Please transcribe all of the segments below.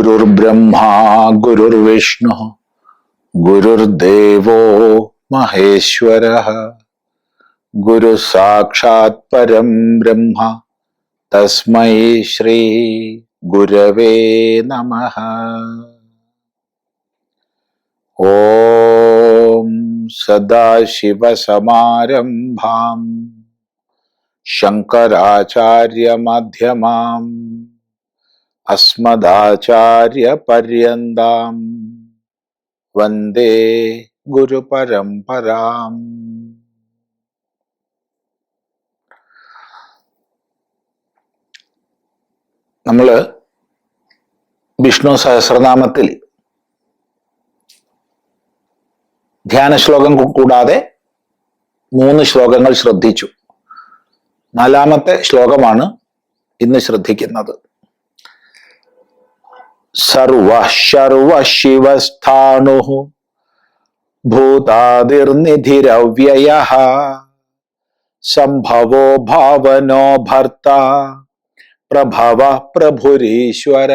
गुरुर्ब्रह्मा, गुरुर्विष्णु, गुरुर्देव महेश्वर। गुरु साक्षात परम ब्रह्म, तस्म श्री गुरव गुरवे नमः। ओम सदाशिवसमारम्भाम्, शङ्कराचार्यमध्यमाम् അസ്മദാചാര്യപര്യന്താം. വന്ദേ ഗുരുപരംപരാം നമ്മൾ വിഷ്ണു സഹസ്രനാമത്തിൽ ധ്യാന ശ്ലോകം കൂടാതെ മൂന്ന് ശ്ലോകങ്ങൾ ശ്രദ്ധിച്ചു. നാലാമത്തെ ശ്ലോകമാണ് ഇന്ന് ശ്രദ്ധിക്കുന്നത്. സർവ ശർവ ശിവസ്ഥാണു ഭൂതാതിർനിധിരവ്യയ സംഭവോ ഭാവനോ ഭർത്ത പ്രഭവ പ്രഭുരീശ്വര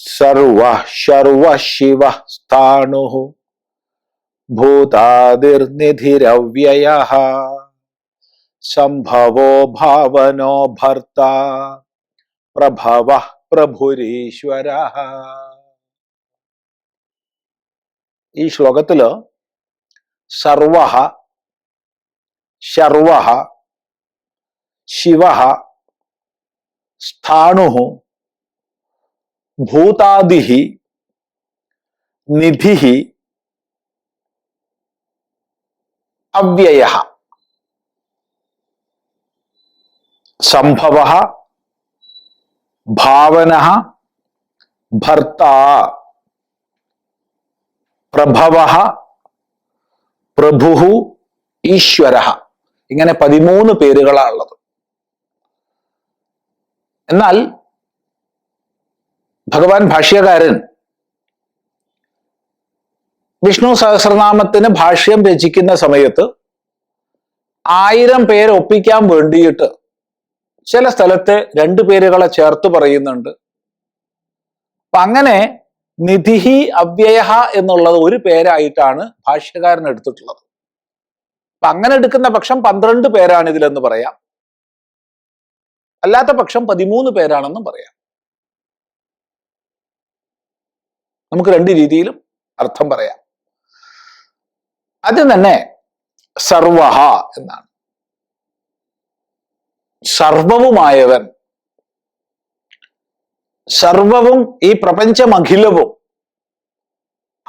സർവ ശർവ ശിവ സ്ഥാണു ഭൂതാതിർനിധിരവ്യയ സംഭവോ ഭാവനോ ഭർത്ത പ്രഭവ പ്രഭുരീശ്വര ഈ ശ്ലോകത്തിൽ സർവ ശർവ ശിവ സ്ഥാണു ഭൂതാദി നിധി അവ്യയ സംഭവ ഭാവന ഭർത്ത പ്രഭവ പ്രഭു ഈശ്വര. ഇങ്ങനെ പതിമൂന്ന് പേരുകളാണുള്ളത് എന്നാൽ ഭഗവാൻ ഭാഷ്യകാരൻ വിഷ്ണു സഹസ്രനാമത്തിന് ഭാഷ്യം രചിക്കുന്ന സമയത്ത് ആയിരം പേര് ഒപ്പിക്കാൻ വേണ്ടിയിട്ട് ചില സ്ഥലത്ത് രണ്ടു പേരുകളെ ചേർത്ത് പറയുന്നുണ്ട്. അപ്പൊ അങ്ങനെ നിധിഹി അവ്യയ എന്നുള്ളത് ഒരു പേരായിട്ടാണ് ഭാഷ്യകാരൻ എടുത്തിട്ടുള്ളത്. അപ്പൊ അങ്ങനെ എടുക്കുന്ന പക്ഷം പന്ത്രണ്ട് പേരാണ് ഇതിലെന്ന് പറയാം. അല്ലാത്ത പക്ഷം പതിമൂന്ന് പേരാണെന്നും പറയാം. നമുക്ക് രണ്ട് രീതിയിലും അർത്ഥം പറയാം. ആദ്യം തന്നെ സർവഹ എന്നാണ്. സർവവുമായവൻ. സർവവും ഈ പ്രപഞ്ചമഖിലവും.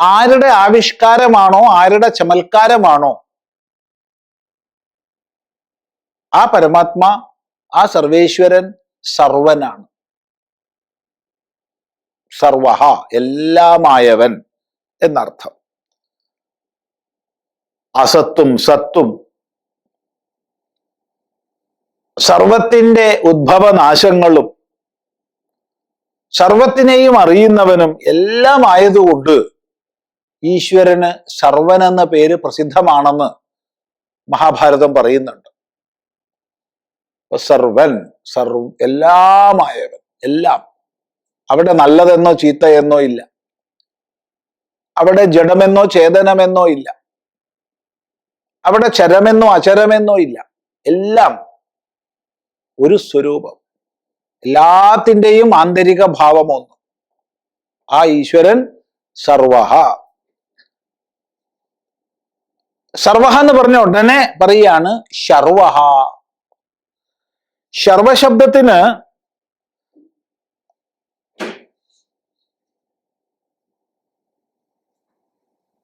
ആരുടെ ആവിഷ്കാരമാണോ ആരുടെ ചമൽക്കാരമാണോ ആ പരമാത്മാ ആ സർവേശ്വരൻ സർവനാണ്. സർവഹ എല്ലാമായവൻ എന്നർത്ഥം. അസത്തും സത്തും സർവത്തിന്റെ ഉദ്ഭവനാശങ്ങളും സർവത്തിനെയും അറിയുന്നവനും എല്ലാം ആയതുകൊണ്ട് ഈശ്വരന് സർവൻ എന്ന പേര് പ്രസിദ്ധമാണെന്ന് മഹാഭാരതം പറയുന്നുണ്ട്. സർവൻ സർവ എല്ലാമായവൻ എല്ലാം. അവിടെ നല്ലതെന്നോ ചീത്തയെന്നോ ഇല്ല. അവിടെ ജഡമെന്നോ ചേതനമെന്നോ ഇല്ല. അവിടെ ചരമെന്നോ അചരമെന്നോ ഇല്ല. എല്ലാം ഒരു സ്വരൂപം. എല്ലാത്തിന്റെയും ആന്തരിക ഭാവം ഒന്ന് ആ ഈശ്വരൻ സർവഹ. സർവഹ എന്ന് പറഞ്ഞ ഉടനെ പറയാണ് ശർവഹ. ശർവശബ്ദത്തിന്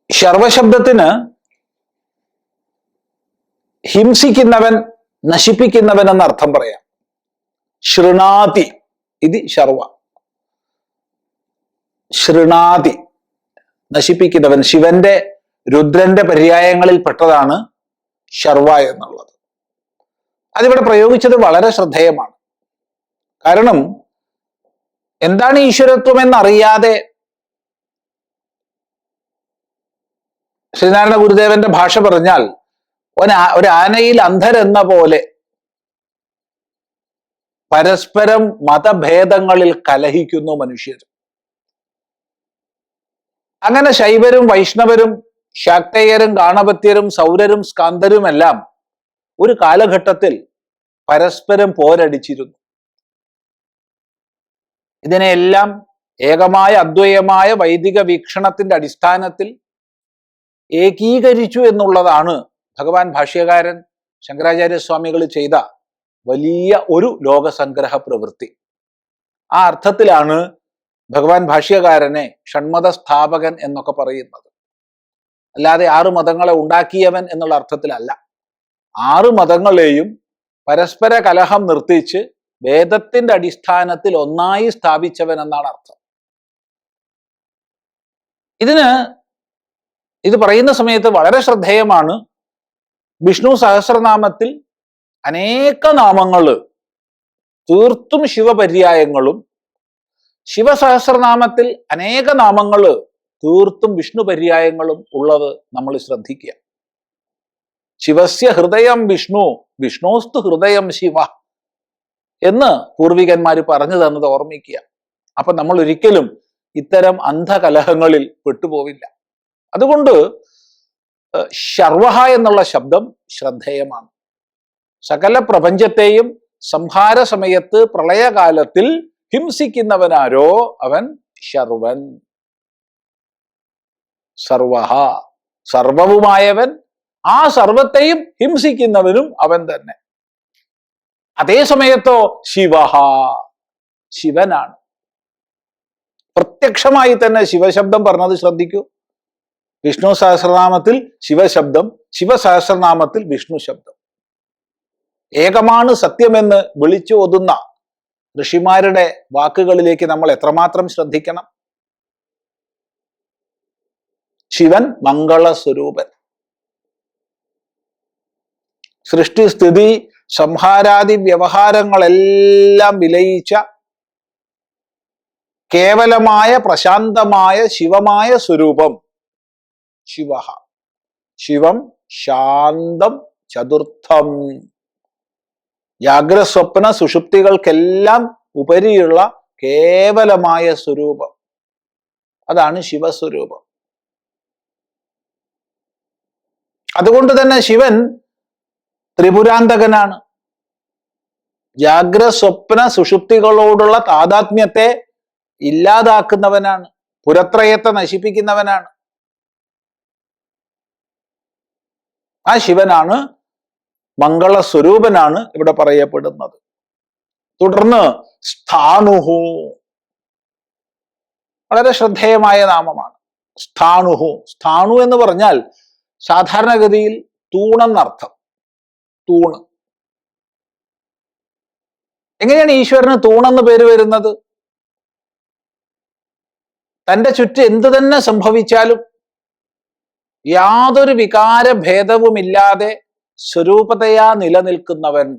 ശർവശബ്ദത്തിന് ഹിംസിക്കുന്നവൻ നശിപ്പിക്കുന്നവൻ എന്ന അർത്ഥം പറയാം. ശൃണാതി ഇത് ശർവ. ശൃണാതി നശിപ്പിക്കുന്നവൻ ശിവന്റെ രുദ്രന്റെ പര്യായങ്ങളിൽ പെട്ടതാണ് ശർവ എന്നുള്ളത്. അതിവിടെ പ്രയോഗിച്ചത് വളരെ ശ്രദ്ധേയമാണ്. കാരണം എന്താണ് ഈശ്വരത്വം എന്നറിയാതെ ശ്രീനാരായണ ഗുരുദേവന്റെ ഭാഷ പറഞ്ഞാൽ ഒരു ആനയിൽ അന്ധരെന്ന പോലെ പരസ്പരം മതഭേദങ്ങളിൽ കലഹിക്കുന്നു മനുഷ്യർ. അങ്ങനെ ശൈവരും വൈഷ്ണവരും ശാക്തേയരും ഗാണപത്യരും സൗരരും സ്കാന്തരുമെല്ലാം ഒരു കാലഘട്ടത്തിൽ പരസ്പരം പോരടിച്ചിരുന്നു. ഇതിനെയെല്ലാം ഏകമായ അദ്വൈയമായ വൈദിക വീക്ഷണത്തിന്റെ അടിസ്ഥാനത്തിൽ ഏകീകരിച്ചു എന്നുള്ളതാണ് ഭഗവാൻ ഭാഷ്യകാരൻ ശങ്കരാചാര്യസ്വാമികൾ ചെയ്ത വലിയ ഒരു ലോകസംഗ്രഹ പ്രവൃത്തി. ആ അർത്ഥത്തിലാണ് ഭഗവാൻ ഭാഷ്യകാരനെ ഷൺമത സ്ഥാപകൻ എന്നൊക്കെ പറയുന്നത്. അല്ലാതെ ആറ് മതങ്ങളെ ഉണ്ടാക്കിയവൻ എന്നുള്ള അർത്ഥത്തിലല്ല. ആറ് മതങ്ങളെയും പരസ്പര കലഹം നിർത്തിച്ച് വേദത്തിന്റെ അടിസ്ഥാനത്തിൽ ഒന്നായി സ്ഥാപിച്ചവൻ എന്നാണ് അർത്ഥം. ഇതിന് ഇത് പറയുന്ന സമയത്ത് വളരെ ശ്രദ്ധേയമാണ് വിഷ്ണു സഹസ്രനാമത്തിൽ അനേക നാമങ്ങൾ തീർത്തും ശിവപര്യായങ്ങളും ശിവസഹസ്രനാമത്തിൽ അനേക നാമങ്ങൾ തീർത്തും വിഷ്ണു പര്യായങ്ങളും ഉള്ളത് നമ്മൾ ശ്രദ്ധിക്കുക. ശിവസ്യ ഹൃദയം വിഷ്ണു വിഷ്ണോസ്തു ഹൃദയം ശിവ എന്ന് പൂർവികന്മാർ പറഞ്ഞു തന്നത് ഓർമ്മിക്കുക. അപ്പൊ നമ്മൾ ഒരിക്കലും ഇത്തരം അന്ധകലഹങ്ങളിൽ പെട്ടുപോവില്ല. അതുകൊണ്ട് ശർവഹ എന്നുള്ള ശബ്ദം ശ്രദ്ധേയമാണ്. സകല പ്രപഞ്ചത്തെയും സംഹാര സമയത്ത് പ്രളയകാലത്തിൽ ഹിംസിക്കുന്നവനാരോ അവൻ ശർവൻ. സർവഹ സർവവുമായവൻ ആ സർവത്തെയും ഹിംസിക്കുന്നവനും അവൻ തന്നെ. അതേ സമയത്തോ ശിവഹ ശിവനാണ്. പ്രത്യക്ഷമായി തന്നെ ശിവശബ്ദം പറഞ്ഞത് ശ്രദ്ധിക്കൂ. വിഷ്ണു സഹസ്രനാമത്തിൽ ശിവശബ്ദം ശിവസഹസ്രനാമത്തിൽ വിഷ്ണു ശബ്ദം. ഏകമാണ് സത്യമെന്ന് വിളിച്ചു ഒതുന്ന ഋഷിമാരുടെ വാക്കുകളിലേക്ക് നമ്മൾ എത്രമാത്രം ശ്രദ്ധിക്കണം? ശിവൻ മംഗള സ്വരൂപൻ സൃഷ്ടിസ്ഥിതി സംഹാരാദി വ്യവഹാരങ്ങളെല്ലാം വിലയിച്ച കേവലമായ പ്രശാന്തമായ ശിവമായ സ്വരൂപം ശിവ. ശിവം ശാന്തം ചതുർത്ഥം. ജാഗ്രസ്വപ്ന സുഷുപ്തികൾക്കെല്ലാം ഉപരിയുള്ള കേവലമായ സ്വരൂപം. അതാണ് ശിവസ്വരൂപം. അതുകൊണ്ട് തന്നെ ശിവൻ ത്രിപുരാന്തകനാണ്. ജാഗ്രസ്വപ്ന സുഷുപ്തികളോടുള്ള താതാത്മ്യത്തെ ഇല്ലാതാക്കുന്നവനാണ്. പുരത്രയത്തെ നശിപ്പിക്കുന്നവനാണ്. ആ ശിവനാണ് മംഗള സ്വരൂപനാണ് ഇവിടെ പറയപ്പെടുന്നത്. തുടർന്ന് സ്ഥാണുഹു. വളരെ ശ്രദ്ധേയമായ നാമമാണ്. സ്ഥാണുഹു. സ്ഥാണു എന്ന് പറഞ്ഞാൽ സാധാരണഗതിയിൽ തൂണെന്നർത്ഥം. തൂണ്. എങ്ങനെയാണ് ഈശ്വരന് തൂണെന്ന് പേര് വരുന്നത്? തന്റെ ചുറ്റും എന്തു തന്നെ സംഭവിച്ചാലും യാതൊരു വികാര ഭേദവുമില്ലാതെ സ്വരൂപതയാ നിലനിൽക്കുന്നവൻ.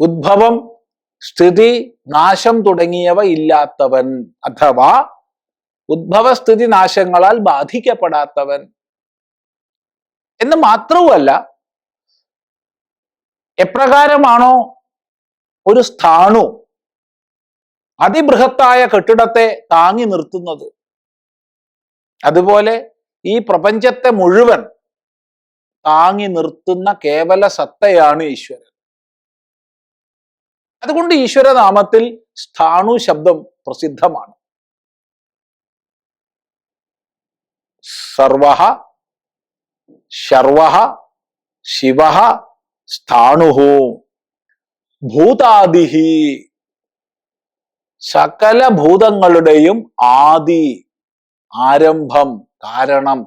ഉദ്ഭവം സ്ഥിതി നാശം തുടങ്ങിയവ ഇല്ലാത്തവൻ അഥവാ ഉദ്ഭവസ്ഥിതി നാശങ്ങളാൽ ബാധിക്കപ്പെടാത്തവൻ. എന്ന് മാത്രവുമല്ല എപ്രകാരമാണോ ഒരു സ്ഥാണു അതിബൃഹത്തായ കെട്ടിടത്തെ താങ്ങി നിർത്തുന്നത്. അതുപോലെ ഈ പ്രപഞ്ചത്തെ മുഴുവൻ താങ്ങി നിർത്തുന്ന കേവല സത്തയാണ് ഈശ്വരൻ. അതുകൊണ്ട് ഈശ്വരനാമത്തിൽ സ്ഥാണു ശബ്ദം പ്രസിദ്ധമാണ്. സർവഹ ശർവഹ ശിവ സ്ഥാണുഹു ഭൂതാദിഹി. സകല ഭൂതങ്ങളുടെയും ആദി ആരംഭം കാരണം.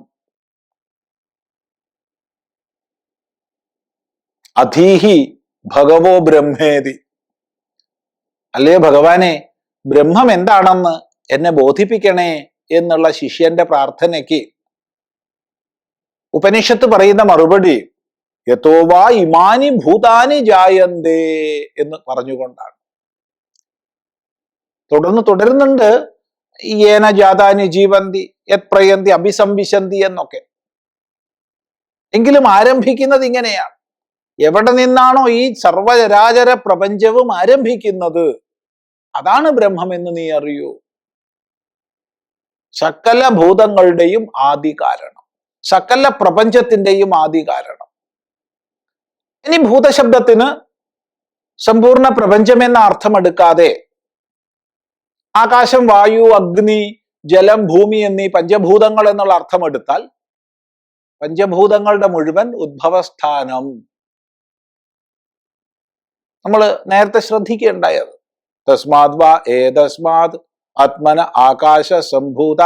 അധീഹി ഭഗവോ ബ്രഹ്മേതി. അല്ലേ ഭഗവാനെ ബ്രഹ്മം എന്താണെന്ന് എന്നെ ബോധിപ്പിക്കണേ എന്നുള്ള ശിഷ്യന്റെ പ്രാർത്ഥനയ്ക്ക് ഉപനിഷത്ത് പറയുന്ന മറുപടി യഥോവാ ഇമാനി ഭൂതാനി ജായന്തേ എന്ന് പറഞ്ഞുകൊണ്ടാണ്. തുടർന്ന് തുടരുന്നുണ്ട്. ഏന ജാതാനി ജീവന്തി യത് പ്രയന്തി അഭിസംവിശന്തി എന്നൊക്കെ. എങ്കിലും ആരംഭിക്കുന്നത് ഇങ്ങനെയാണ്. എവിടെ നിന്നാണോ ഈ സർവചരാചര പ്രപഞ്ചവും ആരംഭിക്കുന്നത്? അതാണ് ബ്രഹ്മമെന്ന് നീ അറിയൂ. സകല ഭൂതങ്ങളുടെയും ആദി കാരണം സകല പ്രപഞ്ചത്തിന്റെയും ആദി കാരണം ഇനി ഭൂതശബ്ദത്തിന് സമ്പൂർണ പ്രപഞ്ചം എന്ന അർത്ഥമെടുക്കാതെ ആകാശം വായു അഗ്നി ജലം ഭൂമി എന്നീ പഞ്ചഭൂതങ്ങൾ എന്നുള്ള അർത്ഥമെടുത്താൽ പഞ്ചഭൂതങ്ങളുടെ മുഴുവൻ ഉദ്ഭവസ്ഥാനം. നമ്മൾ നേരത്തെ ശ്രദ്ധിക്കേണ്ടായത്. തസ്മാത് വാ ഏതസ്മാത് ആത്മന ആകാശ സംഭൂത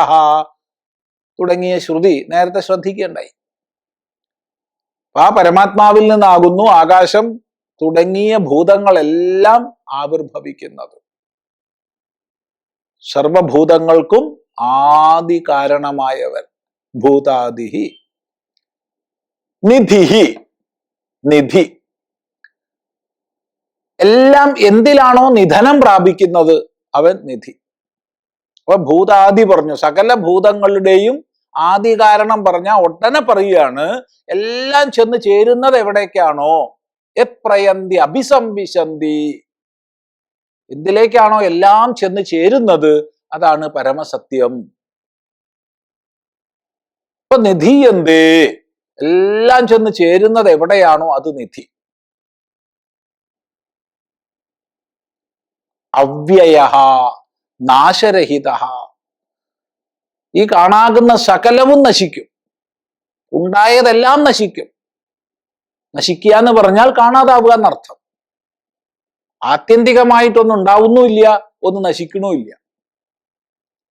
തുടങ്ങിയ ശ്രുതി നേരത്തെ ശ്രദ്ധിക്കേണ്ടായി. ആ പരമാത്മാവിൽ നിന്നാകുന്നു ആകാശം തുടങ്ങിയ ഭൂതങ്ങളെല്ലാം ആവിർഭവിക്കുന്നത്. സർവഭൂതങ്ങൾക്കും ആദി കാരണമായവൻ. ഭൂതാദിഹി. നിധിഹി. നിധി. എല്ലാം എന്തിലാണോ നിധനം പ്രാപിക്കുന്നത്? അവൻ നിധി. അപ്പൊ ഭൂതാദി പറഞ്ഞു സകല ഭൂതങ്ങളുടെയും ആദി കാരണം പറഞ്ഞ ഒട്ടനെ പറയുകയാണ് എല്ലാം ചെന്ന് ചേരുന്നത് എവിടേക്കാണോ? എപ്രയന്തി അഭിസംവിശന്തി. എന്തിലേക്കാണോ എല്ലാം ചെന്ന് ചേരുന്നത് അതാണ് പരമസത്യം. ഇപ്പൊ നിധി എന്തേ? എല്ലാം ചെന്ന് ചേരുന്നത് എവിടെയാണോ അത് നിധി. അവ്യയ നാശരഹിത ഈ കാണാകുന്ന സകലവും നശിക്കും. ഉണ്ടായതെല്ലാം നശിക്കും. നശിക്കുക എന്ന് പറഞ്ഞാൽ കാണാതാവുക എന്നർത്ഥം. ആത്യന്തികമായിട്ടൊന്നും ഉണ്ടാവുന്നുമില്ല ഒന്നും നശിക്കണമില്ല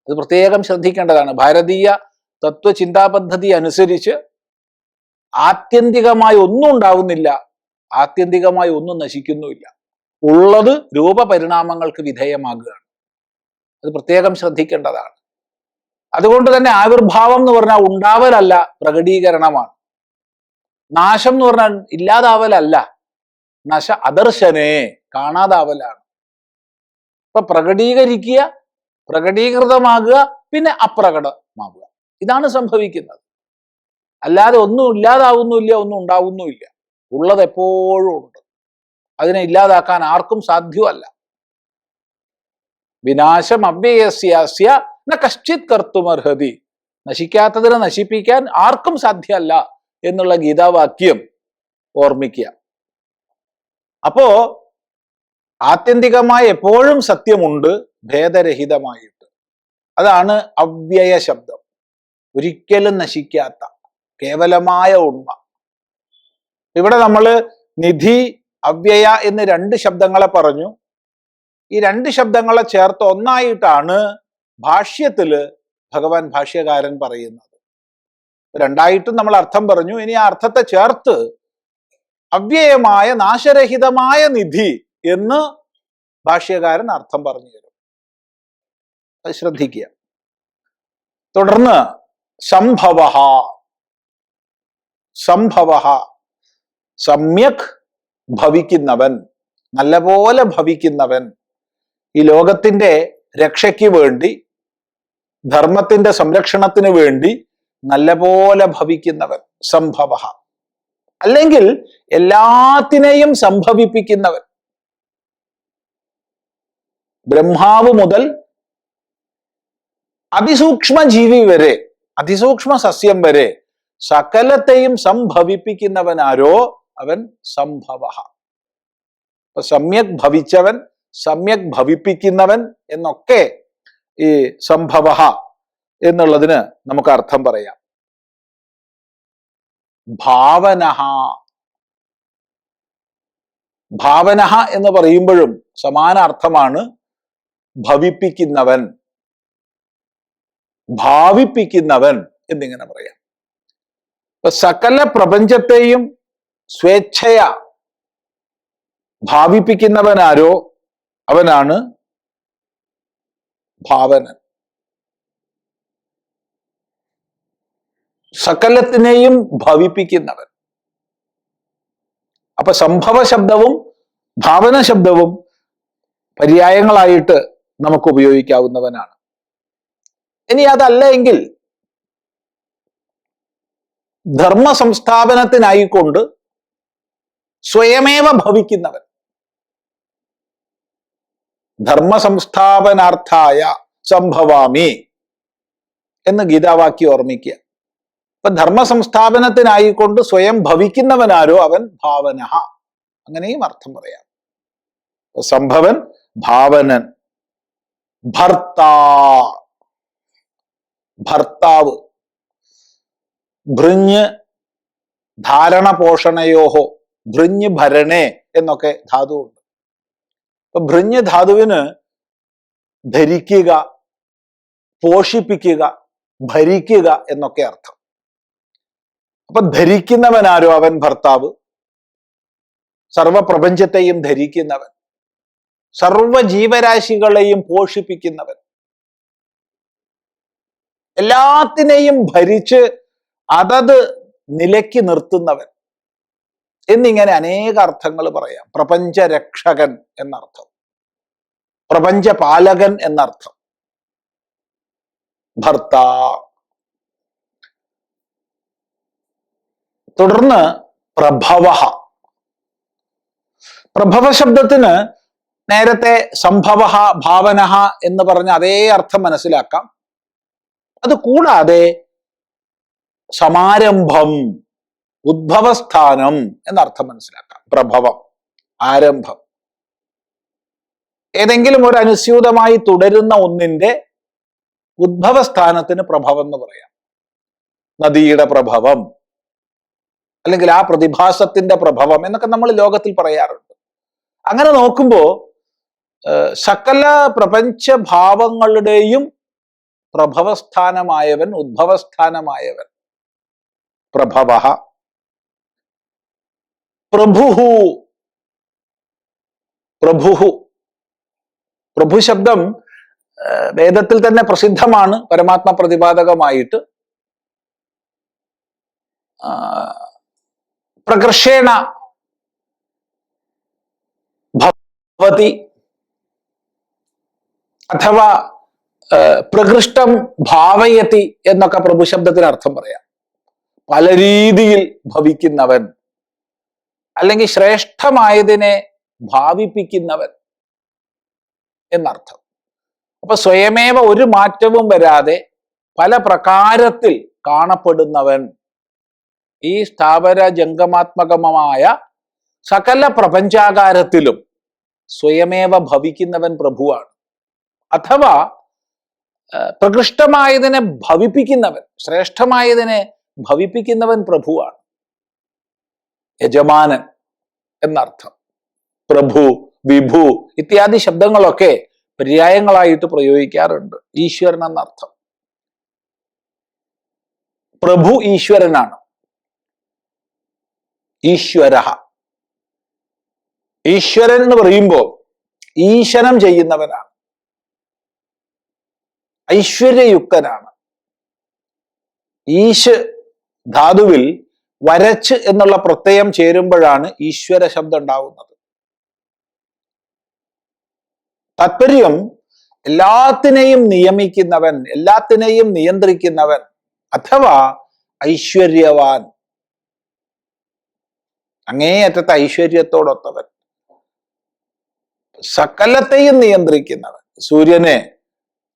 അത് പ്രത്യേകം ശ്രദ്ധിക്കേണ്ടതാണ്. ഭാരതീയ തത്വചിന്താ പദ്ധതി അനുസരിച്ച് ആത്യന്തികമായി ഒന്നും ഉണ്ടാവുന്നില്ല ആത്യന്തികമായി ഒന്നും നശിക്കുന്നുമില്ല. ഉള്ളത് രൂപപരിണാമങ്ങൾക്ക് വിധേയമാകുകയാണ്. അത് പ്രത്യേകം ശ്രദ്ധിക്കേണ്ടതാണ്. അതുകൊണ്ട് തന്നെ ആവിർഭാവം എന്ന് പറഞ്ഞാൽ ഉണ്ടാവലല്ല പ്രകടീകരണമാണ്. നാശം എന്ന് പറഞ്ഞാൽ ഇല്ലാതാവലല്ല. നശ അദർശനെ കാണാതാവലാണ്. ഇപ്പൊ പ്രകടീകരിക്കുക പ്രകടീകൃതമാകുക പിന്നെ അപ്രകടമാകുക ഇതാണ് സംഭവിക്കുന്നത്. അല്ലാതെ ഒന്നും ഇല്ലാതാവുന്നുമില്ല ഒന്നും ഉണ്ടാവുന്നുമില്ല. ഉള്ളത് എപ്പോഴും ഉണ്ട്. അതിനെ ഇല്ലാതാക്കാൻ ആർക്കും സാധ്യമല്ല. വിനാശം അവ്യയസ്യാസ്യ ന കശ്ചിത് കർത്തുമർഹതി. നശിക്കാത്തതിനെ നശിപ്പിക്കാൻ ആർക്കും സാധ്യമല്ല എന്നുള്ള ഗീതാവാക്യം ഓർമ്മിക്കുക. അപ്പോ ആത്യന്തികമായി എപ്പോഴും സത്യമുണ്ട് ഭേദരഹിതമായിട്ട്. അതാണ് അവ്യയ ശബ്ദം. ഒരിക്കലും നശിക്കാത്ത കേവലമായ ഉണ്മ. ഇവിടെ നമ്മൾ നിധി അവ്യയ എന്ന് രണ്ട് ശബ്ദങ്ങളെ പറഞ്ഞു. ഈ രണ്ട് ശബ്ദങ്ങളെ ചേർത്ത് ഒന്നായിട്ടാണ് ഭാഷ്യത്തിൽ ഭഗവാൻ ഭാഷ്യകാരൻ പറയുന്നത്. രണ്ടായിട്ടും നമ്മൾ അർത്ഥം പറഞ്ഞു. ഇനി ആ അർത്ഥത്തെ ചേർത്ത് അവ്യയമായ നാശരഹിതമായ നിധി എന്ന് ഭാഷ്യകാരൻ അർത്ഥം പറഞ്ഞു തരും. അത് ശ്രദ്ധിക്കുക. തുടർന്ന് സംഭവ സംഭവ സമ്യക് ഭവിക്കുന്നവൻ നല്ലപോലെ ഭവിക്കുന്നവൻ ഈ ലോകത്തിന്റെ രക്ഷയ്ക്ക് വേണ്ടി ധർമ്മത്തിന്റെ സംരക്ഷണത്തിന് വേണ്ടി നല്ലപോലെ ഭവിക്കുന്നവൻ സംഭവ അല്ലെങ്കിൽ എല്ലാത്തിനെയും സംഭവിപ്പിക്കുന്നവൻ. ബ്രഹ്മാവ് മുതൽ അതിസൂക്ഷ്മ ജീവി വരെ അതിസൂക്ഷ്മ സസ്യം വരെ സകലത്തെയും സംഭവിപ്പിക്കുന്നവൻ ആരോ അവൻ സംഭവ. സമ്യക് ഭവിച്ചവൻ സമ്യക് ഭവിപ്പിക്കുന്നവൻ എന്നൊക്കെ ഈ സംഭവ എന്നുള്ളതിന് നമുക്ക് അർത്ഥം പറയാം. ഭാവനഹ. ഭാവനഹ എന്ന് പറയുമ്പോഴും സമാന അർത്ഥമാണ് ഭവിപ്പിക്കുന്നവൻ. ഭാവിപ്പിക്കുന്നവൻ എന്നിങ്ങനെ പറയാം. സകല പ്രപഞ്ചത്തെയും സ്വേച്ഛയ. ഭാവിപ്പിക്കുന്നവനാരോ അവനാണ് ഭാവനൻ. സകലത്തിനെയും ഭവിപ്പിക്കുന്നവൻ. അപ്പൊ സംഭവ ശബ്ദവും ഭാവന ശബ്ദവും പര്യായങ്ങളായിട്ട് നമുക്ക് ഉപയോഗിക്കാവുന്നവനാണ് ഇനി അതല്ല എങ്കിൽ ധർമ്മ സംസ്ഥാപനത്തിനായിക്കൊണ്ട് സ്വയമേവ ഭവിക്കുന്നവൻ. ധർമ്മ സംസ്ഥാപനാർത്ഥായ സംഭവാമി എന്ന് ഗീതാവാക്യം ഓർമ്മിക്കുക. അപ്പൊ ധർമ്മ സംസ്ഥാപനത്തിനായിക്കൊണ്ട് സ്വയം ഭവിക്കുന്നവനാരോ അവൻ ഭാവന അങ്ങനെയും അർത്ഥം പറയാം. സംഭവൻ ഭാവനൻ. ഭർത്താ. ഭർത്താവ്. ഭൃഞ്ഞ് ധാരണ പോഷണയോഹോ ഭൃഞ്ഞ് ഭരണേ എന്നൊക്കെ ധാതുവുണ്ട്. അപ്പൊ ഭൃഞ്ഞ് ധാതുവിന് ധരിക്കുക പോഷിപ്പിക്കുക ഭരിക്കുക എന്നൊക്കെ അർത്ഥം. അപ്പൊ ധരിക്കുന്നവനാരോ അവൻ ഭർത്താവ്? സർവപ്രപഞ്ചത്തെയും ധരിക്കുന്നവൻ. സർവ ജീവരാശികളെയും പോഷിപ്പിക്കുന്നവൻ. എല്ലാത്തിനെയും ഭരിച്ച് അതത് നിലയ്ക്ക് നിർത്തുന്നവൻ. എന്നിങ്ങനെ അനേക അർത്ഥങ്ങൾ പറയാം. പ്രപഞ്ച രക്ഷകൻ എന്നർത്ഥം. പ്രപഞ്ചപാലകൻ എന്നർത്ഥം. ഭർത്താ തുടർന്ന് പ്രഭവ. പ്രഭവ ശബ്ദത്തിന് നേരത്തെ സംഭവ ഭാവന എന്ന് പറഞ്ഞ അതേ അർത്ഥം മനസ്സിലാക്കാം. അത് കൂടാതെ സമാരംഭം ഉദ്ഭവസ്ഥാനം എന്നർത്ഥം മനസ്സിലാക്കാം. പ്രഭവം ആരംഭം. ഏതെങ്കിലും ഒരു അനുസ്യൂതമായി തുടരുന്ന ഒന്നിന്റെ ഉദ്ഭവസ്ഥാനത്തിന് പ്രഭവം എന്ന് പറയാം. നദിയുടെ പ്രഭവം. അല്ലെങ്കിൽ ആ പ്രതിഭാസത്തിന്റെ പ്രഭവം എന്നൊക്കെ നമ്മൾ ലോകത്തിൽ പറയാറുണ്ട്. അങ്ങനെ നോക്കുമ്പോൾ സകല പ്രപഞ്ച ഭാവങ്ങളുടെയും പ്രഭവസ്ഥാനമായവൻ ഉദ്ഭവസ്ഥാനമായവൻ. പ്രഭവ പ്രഭുഹു. പ്രഭുഹു. പ്രഭു ശബ്ദം വേദത്തിൽ തന്നെ പ്രസിദ്ധമാണ് പരമാത്മ പ്രതിപാദകമായിട്ട് പ്രകർഷേണ ഭവതി അഥവാ പ്രകൃഷ്ടം ഭാവയത്തി എന്നൊക്കെ പ്രഭുശബ്ദത്തിന് അർത്ഥം പറയാം. പല രീതിയിൽ ഭവിക്കുന്നവൻ അല്ലെങ്കിൽ ശ്രേഷ്ഠമായതിനെ ഭാവിപ്പിക്കുന്നവൻ എന്നർത്ഥം. അപ്പൊ സ്വയമേവ ഒരു മാറ്റവും വരാതെ പല പ്രകാരത്തിൽ കാണപ്പെടുന്നവൻ ഈ സ്ഥാവര ജംഗമാത്മകമായ സകല പ്രപഞ്ചാകാരത്തിലും സ്വയമേവ ഭവിക്കുന്നവൻ പ്രഭുവാണ്. അഥവാ പ്രകൃഷ്ടമായതിനെ ഭവിപ്പിക്കുന്നവൻ ശ്രേഷ്ഠമായതിനെ ഭവിപ്പിക്കുന്നവൻ പ്രഭുവാണ്. യജമാനൻ എന്നർത്ഥം. പ്രഭു വിഭു ഇത്യാദി ശബ്ദങ്ങളൊക്കെ പര്യായങ്ങളായിട്ട് പ്രയോഗിക്കാറുണ്ട്. ഈശ്വരൻ എന്നർത്ഥം. പ്രഭു ഈശ്വരനാണ്. ഈശ്വര ഈശ്വരൻ എന്ന് പറയുമ്പോൾ ഈശനം ചെയ്യുന്നവനാണ്. ഐശ്വര്യയുക്തനാണ്. ഈശ് ധാതുവിൽ വരച്ച് എന്നുള്ള പ്രത്യയം ചേരുമ്പോഴാണ് ഈശ്വര ശബ്ദം ഉണ്ടാവുന്നത്. താത്പര്യം എല്ലാത്തിനെയും നിയമിക്കുന്നവൻ എല്ലാത്തിനെയും നിയന്ത്രിക്കുന്നവൻ അഥവാ ഐശ്വര്യവാൻ. അങ്ങേയറ്റത്തെ ഐശ്വര്യത്തോടൊത്തവൻ. സകലത്തെയും നിയന്ത്രിക്കുന്നവൻ. സൂര്യനെ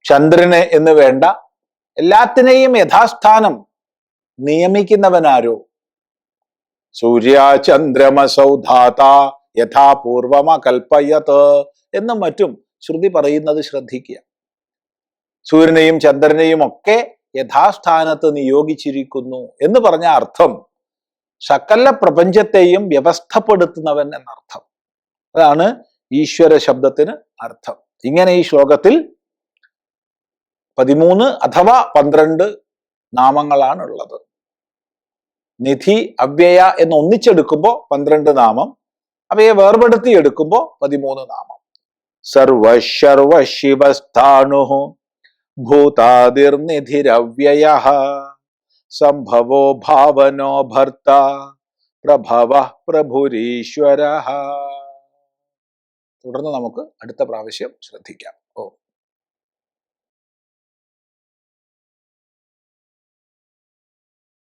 ചന്ദ്രനെ എന്ന് വേണ്ട എല്ലാത്തിനെയും യഥാസ്ഥാനം നിയമിക്കുന്നവനാരോ? സൂര്യ ചന്ദ്രമസൗധാത യഥാപൂർവമ കൽപ്പയത് എന്നും മറ്റും ശ്രുതി പറയുന്നത് ശ്രദ്ധിക്കുക. സൂര്യനെയും ചന്ദ്രനെയും ഒക്കെ യഥാസ്ഥാനത്ത് നിയോഗിച്ചിരിക്കുന്നു എന്ന് പറഞ്ഞ അർത്ഥം സകല പ്രപഞ്ചത്തെയും വ്യവസ്ഥപ്പെടുത്തുന്നവൻ എന്നർത്ഥം. അതാണ് ഈശ്വര ശബ്ദത്തിന് അർത്ഥം. ഇങ്ങനെ ഈ ശ്ലോകത്തിൽ പതിമൂന്ന് അഥവാ പന്ത്രണ്ട് നാമങ്ങളാണ് ഉള്ളത് നിധി അവ്യയ എന്ന് ഒന്നിച്ചെടുക്കുമ്പോൾ പന്ത്രണ്ട് നാമം അവയെ വേർപെടുത്തി എടുക്കുമ്പോൾ പതിമൂന്ന് നാമം. സർവശർവ ശിവസ്ഥാണു ഭൂതാതിർനിധിരവ്യയ. സംഭവോ ഭാവനോ ഭർത്ത പ്രഭവ പ്രഭുരീശ്വര. തുടർന്ന് നമുക്ക് അടുത്ത പ്രാവശ്യം ശ്രദ്ധിക്കാം.